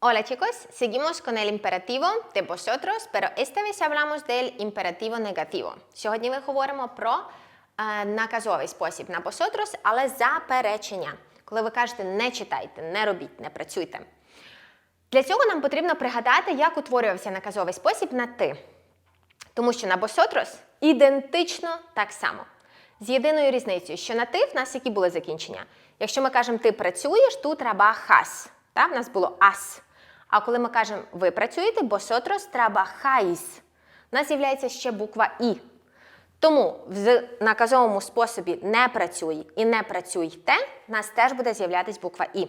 Hola chicos, seguimos con el imperativo de vosotros, pero esta vez hablamos del imperativo negativo. Сьогодні ми говоримо про е, наказовий спосіб на vosotros, але заперечення. Коли ви кажете не читайте, не робіть, не працюйте. Для цього нам потрібно пригадати, як утворювався наказовий спосіб на ти. Тому що на vosotros ідентично так само. З єдиною різницею, що на ти в нас які були закінчення. Якщо ми кажемо ти працюєш, тут trabajas. Та? В нас було ас. А коли ми кажемо ви працюєте, vosotros trabajáis. У нас з'являється ще буква І. Тому в наказовому способі не працюй і не працюйте, в нас теж буде з'являтись буква І.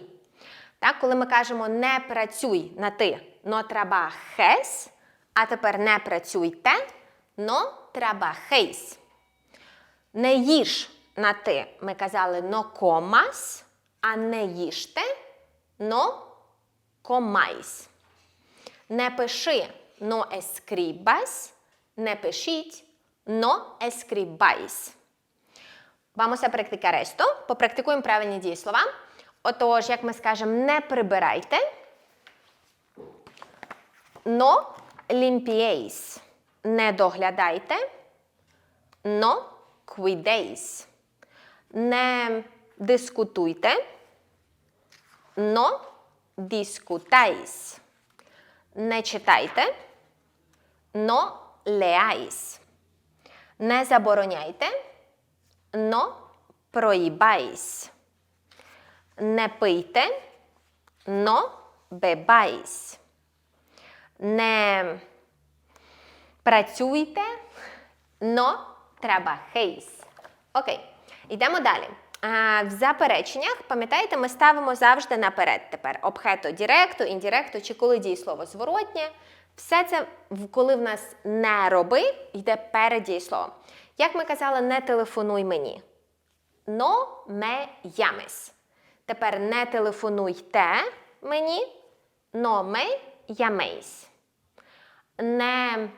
Так, коли ми кажемо не працюй на ти, но trabajes, а тепер не працюйте, но trabajéis. Не їж на ти. Ми казали но comas, а не їжте, но comáis. Не пиши но escribas, не пишіть но escribáis. Vamos a practicar esto. Попрактикуємо правильні дієслова. Отож, як ми скажемо, не прибирайте. Но limpiéis. Не доглядайте. Но cuidéis. Не дискутуйте. Но discutáis. Не читайте. Но leáis. Не забороняйте. Но prohibáis. Не пийте, но бебайсь. Не працюйте, но трабахейс. Окей, йдемо далі. В запереченнях, пам'ятаєте, ми ставимо завжди наперед тепер обхето діректо, індіректо, чи коли дієслово зворотнє. Все це, коли в нас не роби, йде перед дієсловом. Як ми казали, не телефонуй мені. Но ме ямес. Тепер не телефонуйте мені, но ме ямейс. Не.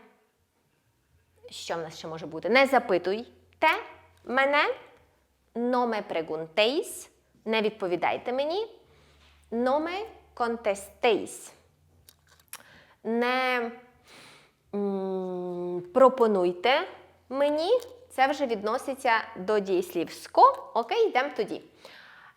Що в нас ще може бути? Не запитуйте мене, но ме прегунтейс. Не відповідайте мені, но ме контестейс. Не м, пропонуйте мені. Це вже відноситься до дієслів ско. Окей, йдемо тоді.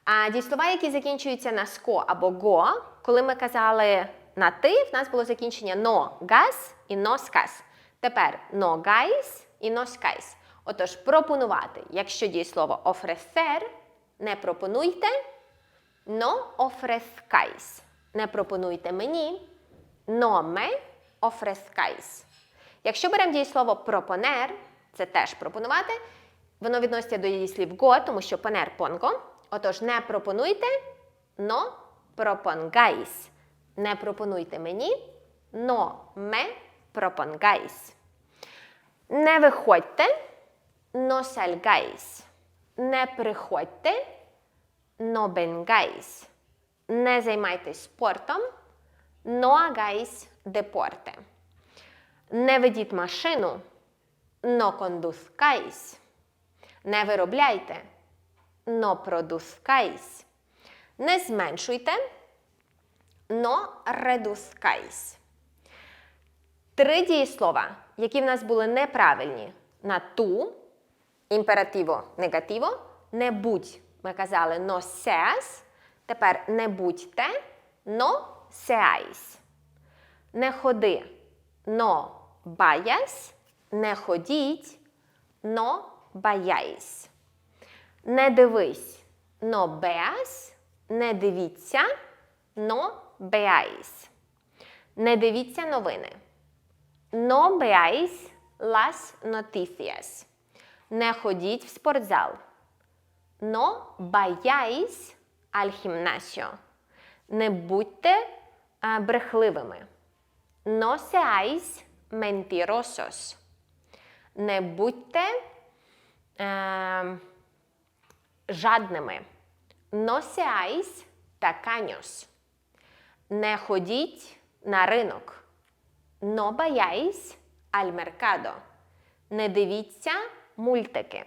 А дієслова, які закінчуються на ско або го, коли ми казали на ти, в нас було закінчення но газ і но сказ. Тепер но гайс і но скайс. Отож, пропонувати. Якщо дієслово ofrecer, не пропонуйте, но ofrezcáis. Не пропонуйте мені, но me ofrezcáis. Якщо беремо дієслово пропонер, це теж пропонувати. Воно відноситься до дієслів го, тому що понер понго. Отож, не пропонуйте, но пропонgáis. Не пропонуйте мені, но me propongáis. Не виходьте, но salgáis. Не приходьте, но vengáis. Не займайтесь спортом, но hagáis deporte. Не ведіть машину, но conduzcáis. Не виробляйте, но produzcáis. Не зменшуйте, но reduzcáis. Три дієслова, які в нас були неправильні на ту, імперативо негативо, не будь, ми казали но seas, тепер не будьте, но seáis. Не ходи, но vayas, не ходіть, но vayáis. Не дивись, но veas, не дивіться, но veáis. Не дивіться новини. No veáis las noticias. Не ходіть в спортзал. No vayáis al gimnasio. Не будьте а, брехливими. No seáis mentirosos. Не будьте е, жадними. No seáis tacaños. Не ходіть на ринок. No vayáis al mercado. Не дивіться мультики.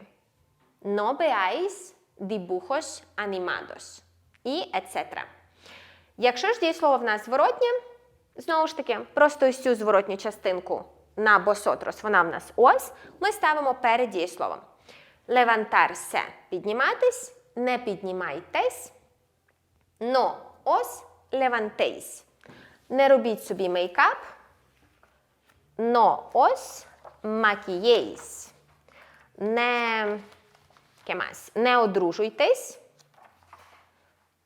No veáis dibujos animados. І etc. Якщо ж дієслово в нас зворотнє, знову ж таки, просто ось цю зворотню частинку на босотрос, вона в нас ось, ми ставимо перед дієсловом. Levantarse – підніматись, не піднімайтесь, но ось levantéis. Не робіть собі мейкап, но ось maquilléis. Не, ¿qué не одружуйтесь,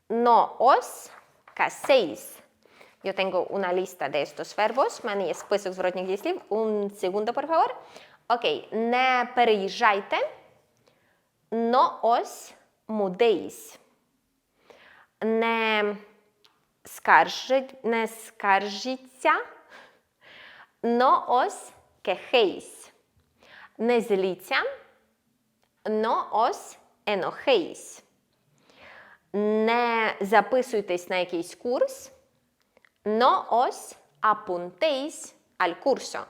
no os caséis. Yo tengo una lista de estos verbos. У мене є список зворотніх дієслів. Un segundo, por favor. Окей. Не переїжджайте. No os mudéis. Не скаржить, не скаржіться. No os quejéis. Не зліться. No os enojéis. Не записуйтесь на якийсь курс. No os apuntéis al.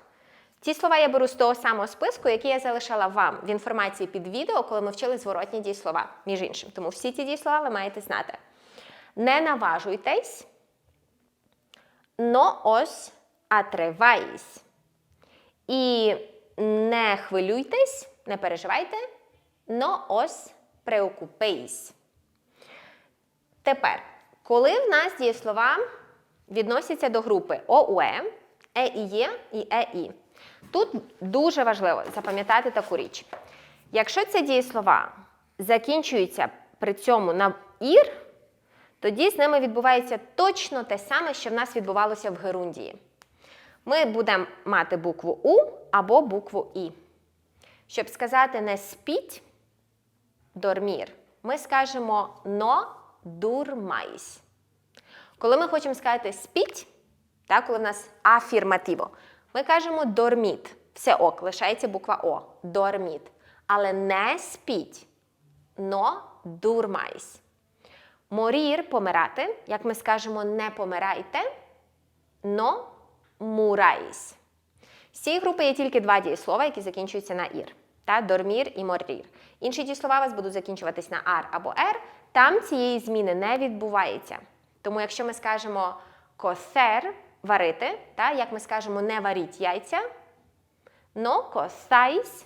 Ці слова я беру з того самого списку, який я залишала вам в інформації під відео, коли ми вчили зворотні дієслова, між іншим. Тому всі ці дієслова ви маєте знати. Не наважуйтесь. No os atreváis. І не хвилюйтесь, не переживайте. No os preocupéis. Тепер, коли в нас дієслова відносяться до групи ОУЕ, ЕІЄ і ЕІ, тут дуже важливо запам'ятати таку річ. Якщо ці дієслова закінчуються при цьому на ір, тоді з ними відбувається точно те саме, що в нас відбувалося в Герундії. Ми будемо мати букву У або букву І. Щоб сказати не спіть, дормір, ми скажемо но дурмайсь. Коли ми хочемо сказати спіть, так, коли в нас афірмативо, ми кажемо дорміт. Все ок, лишається буква О. Дорміт. Але не спіть. Но дурмайсь. Морір помирати, як ми скажемо, не помирайте, но мурайсь. З цієї групи є тільки два дієслова, які закінчуються на ір. Та, дормір і морір. Інші дієслова у вас будуть закінчуватись на ар або ер. Там цієї зміни не відбувається. Тому якщо ми скажемо косер варити, та, як ми скажемо не варіть яйця, no cozáis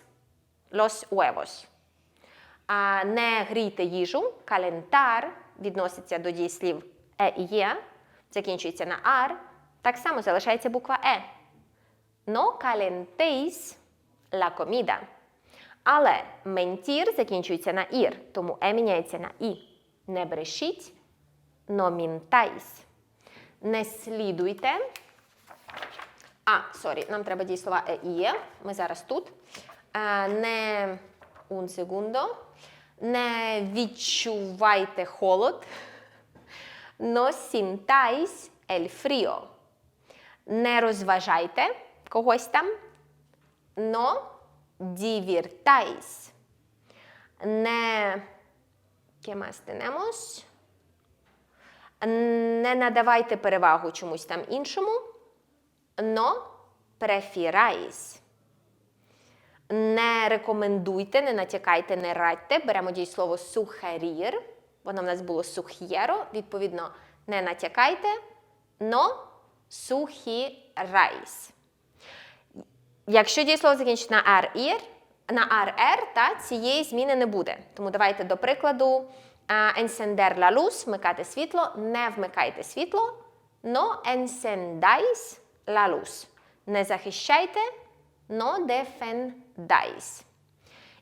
los huevos. А не грійте їжу, калентар відноситься до дієслів е і є, закінчується на ар, так само залишається буква е. No calentéis la comida. Але ментір закінчується на ір, тому е міняється на і. Не брешіть, но мінтайсь. Не слідуйте. А, сорі, нам треба дієслова е і є. Ми зараз тут. Е, Не un segundo. Не відчувайте холод. No sintáis el frío. Не розважайте когось там. No divirtáis. Не. ¿Qué más tenemos? Не надавайте перевагу чомусь там іншому. No prefiráis. Не рекомендуйте, не натякайте, не радьте. Беремо дієслово sugerir. Воно в нас було сух'єро. Відповідно, не натякайте, но sugiráis. Якщо дієслово закінчить на «р», на «р», та цієї зміни не буде. Тому давайте до прикладу а, encender la luz, вмикати світло, не вмикайте світло, no encendáis la luz. Не захищайте, no defendáis.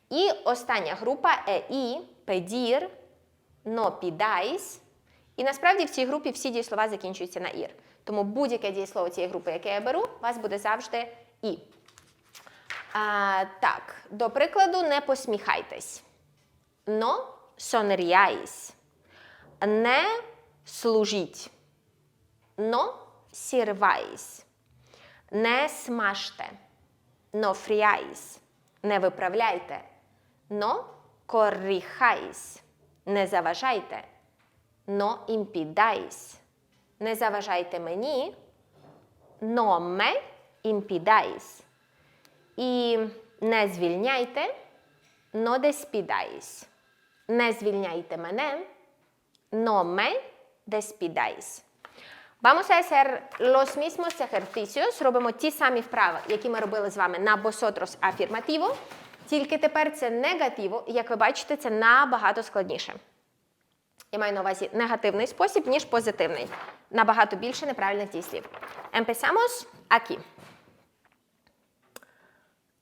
І остання група ЕІ, педір, no pidáis. І насправді в цій групі всі дієслова закінчуються на ір. Тому будь-яке дієслово цієї групи, яке я беру, у вас буде завжди і. А, так, до прикладу, не посміхайтесь. No sonriáis. Не служіть. No sirváis. Не смажте. No friáis. Не виправляйте. No corrijáis. Не заважайте. No impidáis. Не заважайте мені. No me impidáis. І не звільняйте, но despidáis. Не звільняйте мене, но me despidáis. Vamos a hacer los mismos ejercicios. Робимо ті самі вправи, які ми робили з вами на vosotros афірмативо. Тільки тепер це негативо, і як ви бачите, це набагато складніше. Я маю на увазі негативний спосіб, ніж позитивний. Набагато більше неправильних дійслів. Empezamos aquí.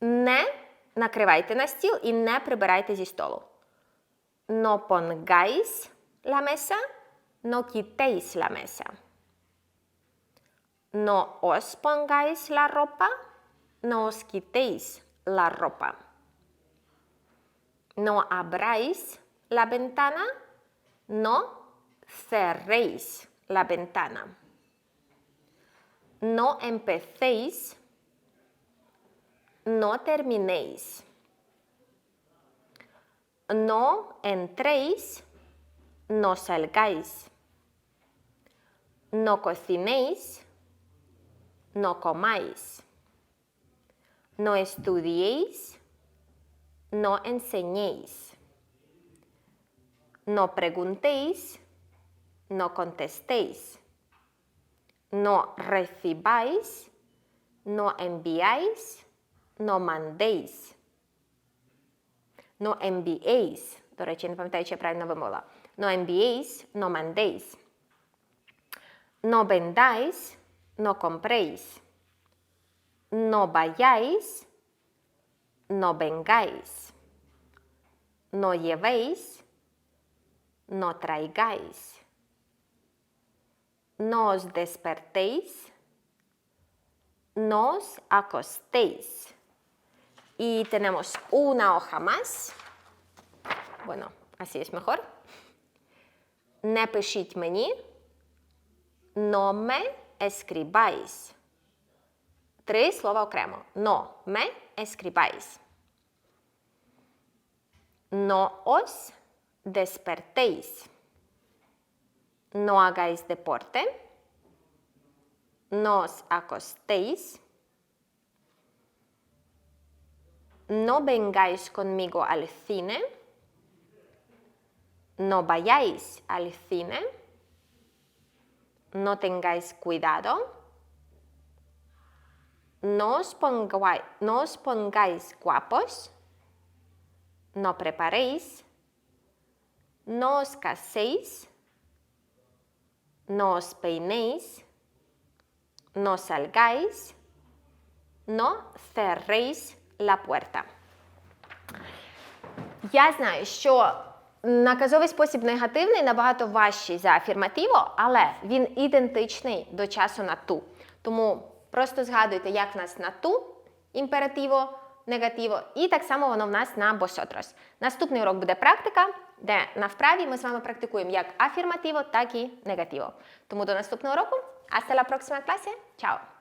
Не накривайте на стіл і не прибирайте зі столу. No pongáis la mesa, no quitéis la mesa. No os pongáis la ropa, no os quitéis la ropa. No abráis la ventana, no cerréis la ventana. No empecéis, no terminéis. No entréis, no salgáis. No cocinéis, no comáis. No estudiéis, no enseñéis. No preguntéis, no contestéis. No recibáis, no enviáis, no mandéis. No enviéis. До речі, не пам'ятаю, чи я правильно вимовила. No enviéis, no mandéis. No vendáis, no compréis. No vayáis, no vengáis. No llevéis, no traigáis. No os despertéis, no os acostéis. Y tenemos una hoja más. Bueno, así es mejor. Не пишіть мені. No me escribáis. Три слова окремо. No me escribáis. No os despertéis. No hagáis deporte. No os acostéis. No vengáis conmigo al cine. No vayáis al cine. No tengáis cuidado. No os, pongáis, no os pongáis guapos. No preparéis. No os caséis. No os peinéis. No salgáis. No cerréis la puerta. Я знаю, що наказовий спосіб негативний набагато важчий за афірмативо, але він ідентичний до часу на ту. Тому просто згадуйте, як в нас на ту імперативо, негативо, і так само воно в нас на босотрос. Наступний урок буде практика, де на вправі ми з вами практикуємо як афірмативо, так і негативо. Тому до наступного уроку. Hasta la próxima clase. Чао!